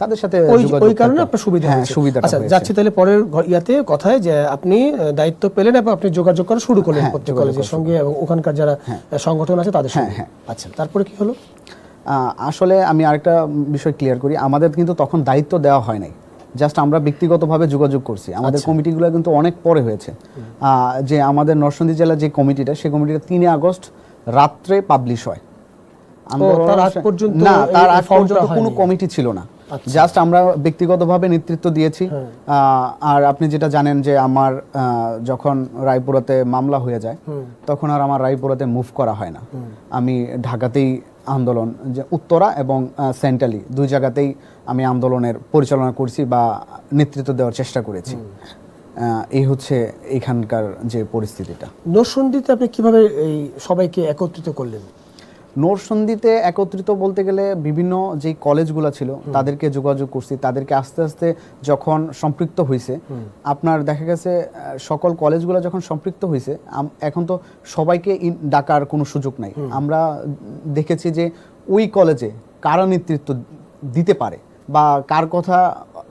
তাদের সাথে ওই কারণে আপনার সুবিধা হ্যাঁ। সুবিধাটা আচ্ছা যাচ্ছি তাহলে পরের ইয়াতে কথায় যে আপনি দায়িত্ব পেলেন এবং আপনি যোগাযোগ করা শুরু করলেন হ্যাঁ, প্রত্যেক কলেজের সঙ্গে এবং ওখানকার যারা সংগঠন আছে তাদের সঙ্গে। হ্যাঁ। আচ্ছা তারপরে কি হলো? আসলে আমি আরেকটা বিষয় ক্লিয়ার করি। আমাদের কিন্তু তখন দায়িত্ব দেওয়া হয় নাই। জাস্ট আমরা ব্যক্তিগতভাবে যোগাযোগ করছি। আমাদের আচ্ছা। কমিটিগুলো কিন্তু অনেক পরে হয়েছে। যে আমাদের নরসিংদী জেলার যে কমিটিটা সেই কমিটিটা তিনে আগস্ট রাত্রে পাবলিশ হয়। তার আগ পর্যন্ত না তার আগ পর্যন্ত কোনো কমিটি ছিল না। আচ্ছা। জাস্ট আমরা ব্যক্তিগতভাবে নেতৃত্ব দিয়েছি। আর আপনি যেটা জানেন যে আমার যখন রায়পুরাতে মামলা হয়ে যায় তখন আর আমার রায়পুরাতে মুভ করা হয় না। আমি ঢাকাতেই আন্দোলন যে উত্তরা এবং সেন্ট্রালি দুই জায়গাতেই আমি আন্দোলনের পরিচালনা করছি বা নেতৃত্ব দেওয়ার চেষ্টা করেছি। এই হচ্ছে এখানকার যে পরিস্থিতিটা। নরসন্দিতে আপনি কীভাবে এই সবাইকে একত্রিত করলেন? নোরসন্দিতে একত্রিত বলতে গেলে বিভিন্ন যেই কলেজগুলো ছিল তাদেরকে যোগাযোগ করছি তাদেরকে আস্তে আস্তে যখন সম্পৃক্ত হয়েছে আপনার দেখা গেছে সকল কলেজগুলো যখন সম্পৃক্ত হয়েছে এখন তো সবাইকে ডাকার কোনো সুযোগ নাই। আমরা দেখেছি যে ওই কলেজে কারা নেতৃত্ব দিতে পারে বা কার কথা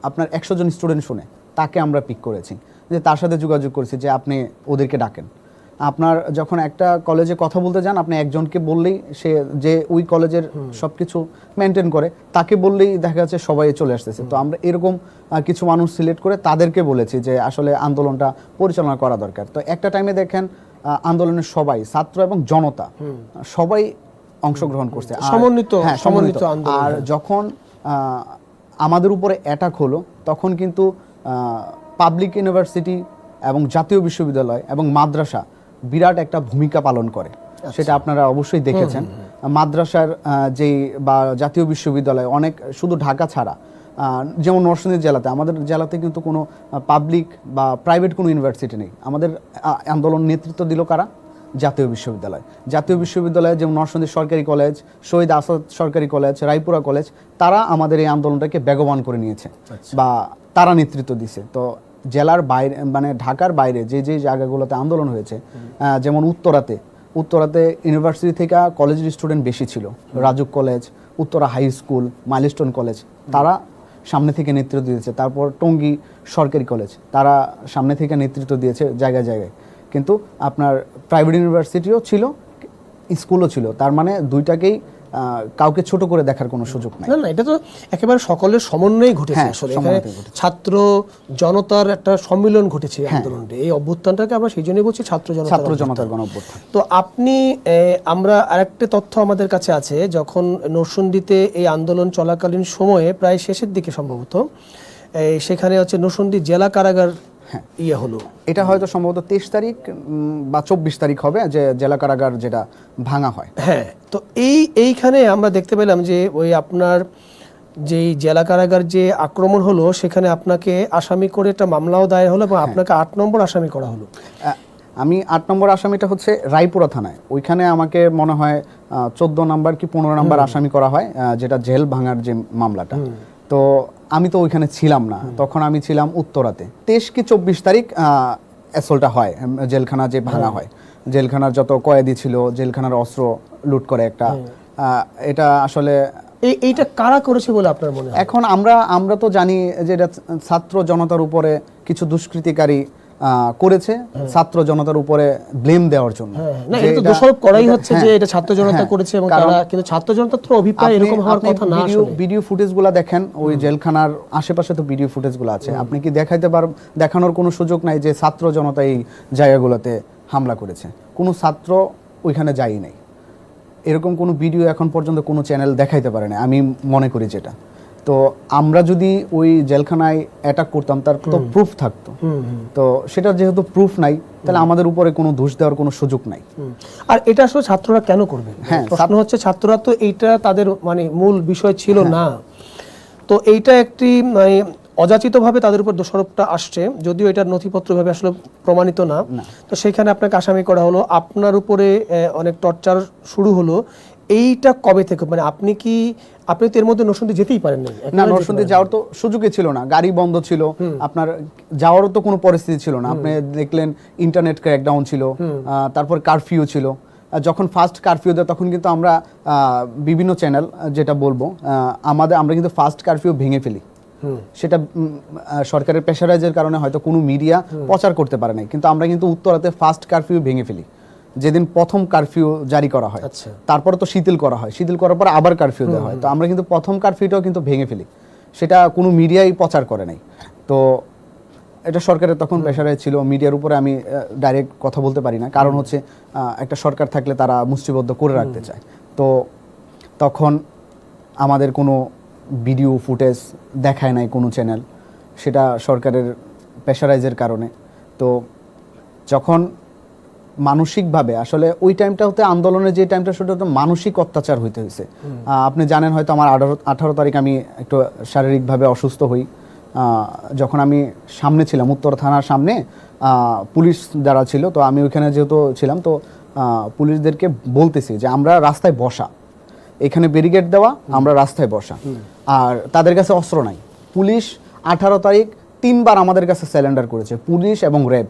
আপনার একশো জন স্টুডেন্ট শুনে তাকে আমরা পিক করেছি। যে তার সাথে যোগাযোগ করেছি যে আপনি ওদেরকে ডাকেন। আপনার যখন একটা কলেজে কথা বলতে যান আপনি একজনকে বললেই সে যে ওই কলেজের সবকিছু মেনটেন করে তাকে বললেই দেখা যাচ্ছে সবাই চলে আসতেছে। তো আমরা এরকম কিছু মানুষ সিলেক্ট করে তাদেরকে বলেছি যে আসলে আন্দোলনটা পরিচালনা করা দরকার। তো একটা টাইমে দেখেন আন্দোলনের সবাই ছাত্র এবং জনতা সবাই অংশগ্রহণ করছে। সমন্বিত- হ্যাঁ, সমন্বিত। আর যখন আমাদের উপরে অ্যাটাক হলো তখন কিন্তু পাবলিক ইউনিভার্সিটি এবং জাতীয় বিশ্ববিদ্যালয় এবং মাদ্রাসা বিরাট একটা ভূমিকা পালন করে। সেটা আপনারা অবশ্যই দেখেছেন। মাদ্রাসার যেই বা জাতীয় বিশ্ববিদ্যালয় অনেক শুধু ঢাকা ছাড়া যেমন নরসিংদী জেলাতে আমাদের জেলাতে কিন্তু কোনো পাবলিক বা প্রাইভেট কোনো ইউনিভার্সিটি নেই। আমাদের আন্দোলন নেতৃত্ব দিল কারা? জাতীয় বিশ্ববিদ্যালয়। জাতীয় বিশ্ববিদ্যালয় যেমন নরসিংদী সরকারি কলেজ শহীদ আসাদ সরকারি কলেজ রায়পুরা কলেজ তারা আমাদের এই আন্দোলনটাকে বেগবান করে নিয়েছে বা তারা নেতৃত্ব দিছে। তো জেলার বাইরে মানে ঢাকার বাইরে যে যে জায়গাগুলোতে আন্দোলন হয়েছে যেমন উত্তরাতে উত্তরাতে ইউনিভার্সিটি থেকে কলেজের স্টুডেন্ট বেশি ছিল Rajuk college Uttara high school Milestone college তারা সামনে থেকে নেতৃত্ব দিয়েছে তারপর টঙ্গী সরকারি কলেজ তারা সামনে থেকে নেতৃত্ব দিয়েছে জায়গায় জায়গায়। কিন্তু আপনার প্রাইভেট ইউনিভার্সিটিও ছিল স্কুলও ছিল তার মানে দুইটাকেই কাউকে ছোট করে দেখার কোনো সুযোগ নাই। না না এটা তো একেবারে সকলের সমন্বয়ে ঘটেছে হ্যাঁ, আসলে। ছাত্র জনতার একটা সম্মিলন ঘটেছে এই আন্দোলনটা। এই অভ্যুত্থানটাকে আমরা সেই জন্যই বলছি ছাত্র জনতা ছাত্র জনতার গণ অভ্যুত্থান। তো আপনি আমরা আরেকটা তথ্য আমাদের কাছে আছে যখন নরসুন্দিতে এই আন্দোলন চলাকালীন সময়ে প্রায় শেষের দিকে সম্ভবত সেখানে হচ্ছে নরসুন্দি জেলা কারাগার হ্যাঁ। ইয়ে হলো। এটা হয়তো সম্ভবত তেইশ তারিখ বা চব্বিশ তারিখ হবে যে জেলা কারাগার যেটা ভাঙা হয়। হ্যাঁ তো এই এইখানে আমরা দেখতে পেলাম যে ওই আপনার যেই জেলা কারাগার যে আক্রমণ হলো সেখানে আপনাকে আসামি করে একটা মামলাও দায়ের হলো এবং আপনাকে আট নম্বর আসামি করা হলো। আমি আট নম্বর আসামিটা হচ্ছে রায়পুরা থানায়। ওইখানে আমাকে মনে হয় চোদ্দ নাম্বার কি পনেরো নাম্বার আসামি করা হয় যেটা জেল ভাঙার যে মামলাটা। তো আমি তো ওইখানে ছিলাম না। তখন আমি ছিলাম উত্তরাতে। তেইশ কি চব্বিশ তারিখ অ্যাসলটা হয় জেলখানা যে ভাঙা হয়। জেলখানার যত কয়েদি ছিল জেলখানার অস্ত্র লুট করে একটা এটা আসলে এই এইটা কারা করেছে বলে আপনার মনে এখন আমরা আমরা তো জানি যে এটা ছাত্র জনতার উপরে কিছু দুষ্কৃতিকারী করেছে ছাত্র জনতার উপরে ব্লেম দেওয়ার জন্য। হ্যাঁ, না এটা দোষারোপ করাই হচ্ছে যে হ্যাঁ, এটা ছাত্র জনতা হ্যাঁ, করেছে এবং তারা কিন্তু ছাত্র জনতার তো অভিপ্রায় এরকম হওয়ার কথা না আসলে। ভিডিও ফুটেজগুলো দেখেন ওই জেলখানার আশেপাশে তো ভিডিও ফুটেজগুলো আছে। আপনি কি দেখাইতে পার দেখানোর কোনো সুযোগ নাই যে ছাত্র জনতা এই জায়গাগুলোতে হামলা করেছে। কোনো ছাত্র ওইখানে যাই নাই। এরকম কোনো ভিডিও এখন পর্যন্ত কোনো চ্যানেল দেখাইতে পারে না আমি মনে করি যেটা। তো আমরা যদি ওই জেলখানায় অ্যাটাক করতাম তার তো প্রুফ থাকতো। তো সেটা যেহেতু প্রুফ নাই তাহলে আমাদের উপরে কোনো দোষ দেওয়ার কোনো সুযোগ নাই। আর এটা আসলে ছাত্ররা কেন করবে? হ্যাঁ, প্রশ্ন হচ্ছে ছাত্ররা তো এইটা তাদের মানে মূল বিষয় ছিল হ্যাঁ। না। তো এইটা একটি মানে অযাচিতভাবে তাদের উপর দোষারোপটা আসছে যদিও এটার নথিপত্রভাবে আসলে প্রমাণিত না। তো সেখানে আপনাকে আসামি করা হলো। আপনার উপরে অনেক টর্চার শুরু হলো। এইটা কবে থেকে? মানে আপনি কি আপনি তো এর মধ্যে নরসিংদী যেতেই পারেন নাই। না নরসিংদী যাওয়ার তো সুযোগই ছিল না গাড়ি বন্ধ ছিল আপনার যাওয়ারও তো কোনো পরিস্থিতি ছিল না। আপনি দেখলেন ইন্টারনেট ক্র্যাকডাউন ছিল তারপর কারফিউ ছিল। যখন ফার্স্ট কারফিউ দেয় তখন কিন্তু আমরা আহ, বিভিন্ন চ্যানেল যেটা বলব আহ, আমাদের আমরা কিন্তু ফার্স্ট কারফিউ ভেঙে ফেলি। সেটা সরকারের প্রেশারাইজের কারণে হয়তো কোনো মিডিয়া প্রচার করতে পারে নাই। কিন্তু আমরা কিন্তু উত্তরাতে ফার্স্ট কারফিউ ভেঙে ফেলি। যেদিন প্রথম কারফিউ জারি করা হয় আচ্ছা। তারপরে তো শিথিল করা হয়। শিথিল করার পর আবার কারফিউ দেওয়া হয়। তো আমরা কিন্তু প্রথম কারফিউটাও কিন্তু ভেঙে ফেলি। সেটা কোনো মিডিয়াই প্রচার করে নাই। তো এটা সরকারের তখন প্রেশারাইজ ছিল। মিডিয়ার উপরে আমি ডাইরেক্ট কথা বলতে পারি না। কারণ হচ্ছে একটা সরকার থাকলে তারা মুষ্টিবদ্ধ করে রাখতে চায়। তো তখন আমাদের কোনো ভিডিও ফুটেজ দেখায় নাই কোনো চ্যানেল সেটা সরকারের প্রেশারাইজের কারণে। তো যখন মানসিকভাবে আসলে ওই টাইমটা হতে আন্দোলনের যে টাইমটা সেটা হতো মানসিক অত্যাচার হইতে হয়েছে আপনি জানেন হয়তো আমার আঠারো আঠারো তারিখ আমি একটু শারীরিকভাবে অসুস্থ হই। যখন আমি সামনে ছিলাম উত্তর থানার সামনে পুলিশ যারা ছিল তো আমি ওইখানে যেহেতু ছিলাম তো পুলিশদেরকে বলতেছি যে আমরা রাস্তায় বসা। এখানে ব্যারিকেড দেওয়া আমরা রাস্তায় বসা। আর তাদের কাছে অস্ত্র নাই। পুলিশ আঠারো তারিখ তিনবার আমাদের কাছে স্যালেন্ডার করেছে পুলিশ এবং র্যাব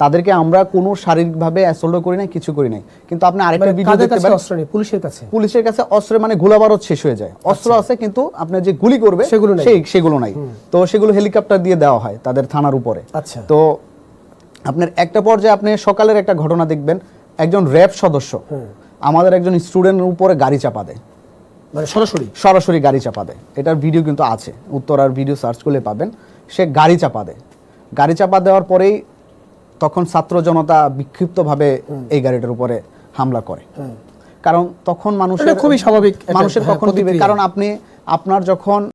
তাদেরকে আমরা কোনো শারীরিকভাবে অ্যাসল্ট করি নাই কিছু করি নাই। কিন্তু আপনি আরেকটা মানে ভিডিও দেখতে পারেন। অস্ত্র নেই? পুলিশের কাছে? পুলিশের কাছে অস্ত্র মানে গোলাবারও শেষ হয়ে যায়। অস্ত্র আছে কিন্তু আপনার যে গুলি করবে সেগুলো নাই। সেগুলো নাই। তো সেগুলো হেলিকপ্টার দিয়ে দেওয়া হয় তাদের থানার উপরে। আচ্ছা। তো আপনার একটা পর্যায়ে আপনি সকালের একটা ঘটনা দেখবেন। একজন র্যাব সদস্য আমাদের একজন স্টুডেন্টের উপরে গাড়ি চাপা দেয়। মানে সরাসরি? সরাসরি গাড়ি চাপা দেয়। এটার ভিডিও কিন্তু আছে। উত্তরার ভিডিও সার্চ করলে পাবেন। সে গাড়ি চাপা দেয়। গাড়ি চাপা দেওয়ার পরেই তখন ছাত্র জনতা বিক্ষিপ্তভাবে এই গাড়িটার উপরে হামলা করে। কারণ তখন মানুষের খুবই স্বাভাবিক মানুষের হ্যাঁ, কখন দিবে কারণ আপনি আপনার যখন